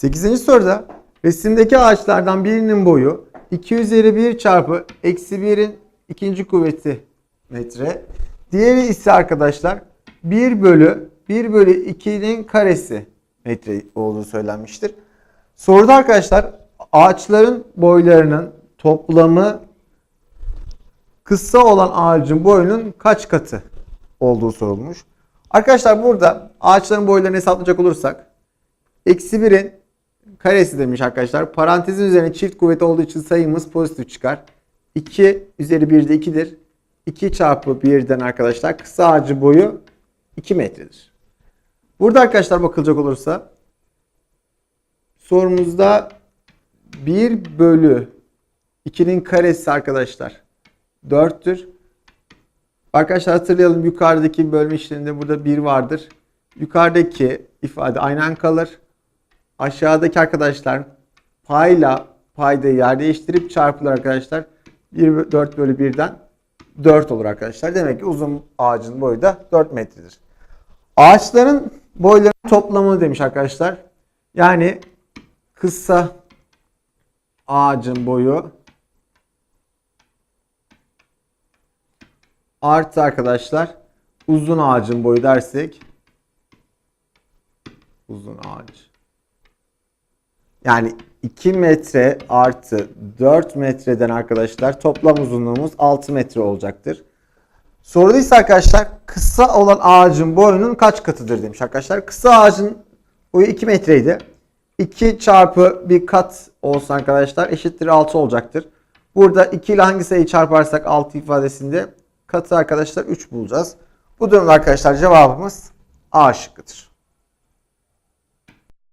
8. soruda resimdeki ağaçlardan birinin boyu 2 üzeri 1 çarpı eksi 1'in ikinci kuvveti metre. Diğeri ise arkadaşlar 1 bölü 1 bölü 2'nin karesi metre olduğu söylenmiştir. Soruda arkadaşlar ağaçların boylarının toplamı kısa olan ağacın boyunun kaç katı olduğu sorulmuş. Arkadaşlar burada ağaçların boylarını hesaplayacak olursak eksi 1'in karesi demiş arkadaşlar. Parantezin üzerine çift kuvvet olduğu için sayımız pozitif çıkar. 2 üzeri 1 de 2'dir. 2 çarpı 1'den arkadaşlar kısa ağacın boyu 2 metredir. Burada arkadaşlar bakılacak olursa sorumuzda 1 bölü 2'nin karesi arkadaşlar 4'tür. Arkadaşlar hatırlayalım yukarıdaki bölme işleminde burada 1 vardır. Yukarıdaki ifade aynen kalır. Aşağıdaki arkadaşlar payla paydayı yer değiştirip çarpılır arkadaşlar. 1, 4 bölü 1'den 4 olur arkadaşlar. Demek ki uzun ağacın boyu da 4 metredir. Ağaçların boylarının toplamı demiş arkadaşlar. Yani kısa ağacın boyu artı arkadaşlar uzun ağacın boyu dersek uzun ağaç. Yani 2 metre artı 4 metreden arkadaşlar toplam uzunluğumuz 6 metre olacaktır. Soruda ise arkadaşlar kısa olan ağacın boyunun kaç katıdır demiş arkadaşlar. Kısa ağacın boyu 2 metreydi. 2 çarpı bir kat olsa arkadaşlar eşittir 6 olacaktır. Burada 2 ile hangi sayıyı çarparsak 6 ifadesinde katı arkadaşlar 3 bulacağız. Bu durumda arkadaşlar cevabımız A şıkkıdır.